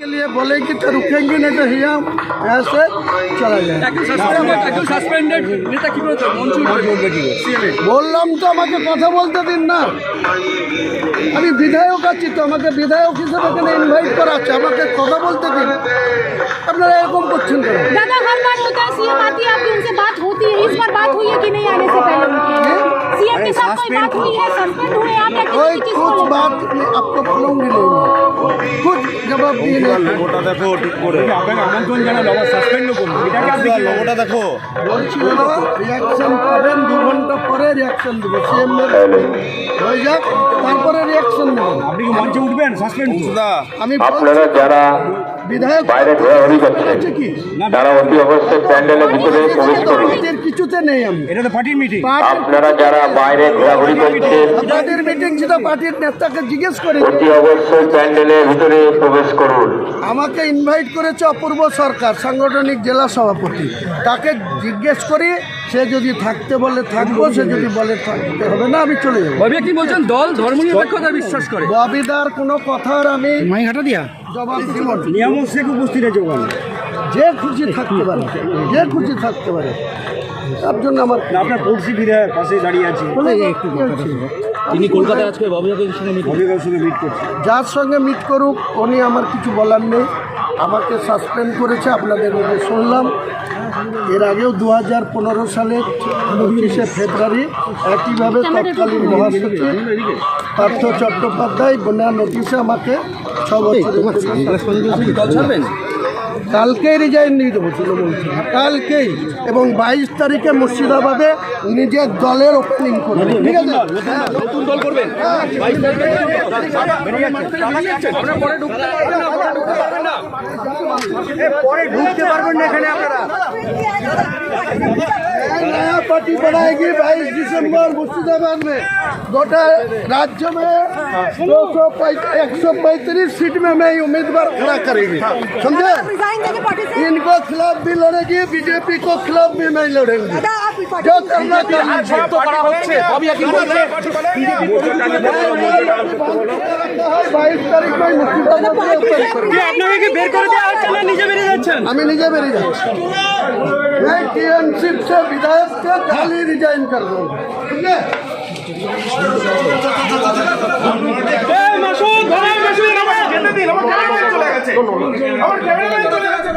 के लिए बोलेंगे तो रुकेंगे नहीं तो यहाँ ऐसे चला जाए একজন সাসপেন্ডেড একজন সাসপেন্ডেড নেতা কি করেছে মঞ্জুর সিএমএ বললাম তো আমাকে কথা বলতে দিন না আমি বিধায়ক আছি তো আমাকে বিধায়ক হিসেবে এখানে ইনভাইট করা আছে আমাকে কথা বলতে দিন আপনারা এরকম করছেন কেন दादा हर बार होता है सीएम आती है आपकी उनसे बात होती है इस बार बात हुई है कि नहीं आने से पहले उनकी सीएम के साथ कोई बात हुई है सस्पेंड हुए आप या कोई किसी कुछ किसको बात नहीं, आपको बोलूंगी नहीं জবাব দিয়ে লোগোটা দেখো ঠিক করে। আমন্ত্রণ আপনি আচ্ছা, লোগোটা দেখো। বলছি বাবা রিয়াকশন পাবেন দু ঘণ্টা পরে রিয়াকশন সিএম হয়ে যাক তারপরে রিয়াকশন দেবেন আপনি কি মঞ্চে উঠবেন? সাসপেন্ড আমি আপনারা যারা বিধায়ক বাইরে ঘোরাঘুরি করছেন আছে কি? তারা অতি অবশ্যই প্যান্ডেলের ভিতরে প্রবেশ করুন কিছুতে নেই আমি। এটা তো পার্টির মিটিং আপনারা যারা বাইরে ঘোরাঘুরি করছেন পার্টির মিটিং সেটা পার্টির নেতাকে জিজ্ঞেস করে অতি অবশ্যই প্যান্ডেলের ভিতরে প্রবেশ করুন। আমাকে ইনভাইট করেছে অপূর্ব সরকার সাংগঠনিক জেলা সভাপতি। তাকে জিজ্ঞেস করি সে যদি থাকতে বলে থাকব সে যদি বলে থাকতে হবে না আমি চলে যাব। কি বলছেন দল ধর্মনিরপেক্ষতা বিশ্বাস করে। ববিদার কোনো কথার আমি মাইঘাটা দিয়া। নিয়ামক শেখ উপস্থিত আছে ওখানে যে খুশি থাকতে পারে যে খুশি থাকতে পারে তার জন্য আমার আপনার পড়শি বিধায়ক পাশে দাঁড়িয়ে আছে। তিনি কলকাতায় আজকে ববিদার সঙ্গে মিট সঙ্গে মিট করছে যার সঙ্গে মিট করুক উনি আমার কিছু বলার নেই। আমাকে সাসপেন্ড করেছে আপনাদের মধ্যে শুনলাম। এর আগেও দু হাজার পনেরো সালে উনিশে ফেব্রুয়ারি একইভাবে তৎকালীন মহাসচিব পার্থ চট্টোপাধ্যায় বন্যা নোটিশে আমাকে সব বছর কালকেই রিজাইন দিয়ে দেবো তৃণমূল থেকে। কালকেই। এবং বাইশ তারিখে মুর্শিদাবাদে নিজের দলের ওপেনিং করবে। ঠিক আছে? নতুন দল করবেন পরে ঢুকতে পারবেন না এখানে আপনারা। पार्टी बनाएगी बाईस दिसंबर मुर्शिदाबाद में। गोटा राज्य में दो सौ एक सौ पैंतीस सीट में मैं उम्मीदवार खड़ा करेगी। समझे? इनको खिलाफ भी लड़ेगी बीजेपी को खिलाफ भी मैं लड़ेंगे। दादा आप इस पार्टी जो करना करना শর্ত করা হচ্ছে ববি কি বলছে বাইশ তারিখ में मुर्शिदाबाद में open करेंगे। আপনাকে কি বের করে দেওয়া হচ্ছে না নিজে বেরিয়ে যাচ্ছেন আমি নিজে বেরিয়ে যাচ্ছি मैं टीएमसी से विधायक से खाली रिजाइन कर दूंगा ठीक है মাসুদ মাসুদ আমার ক্যামেরা চলে গেছে আমার ক্যামেরা চলে গেছে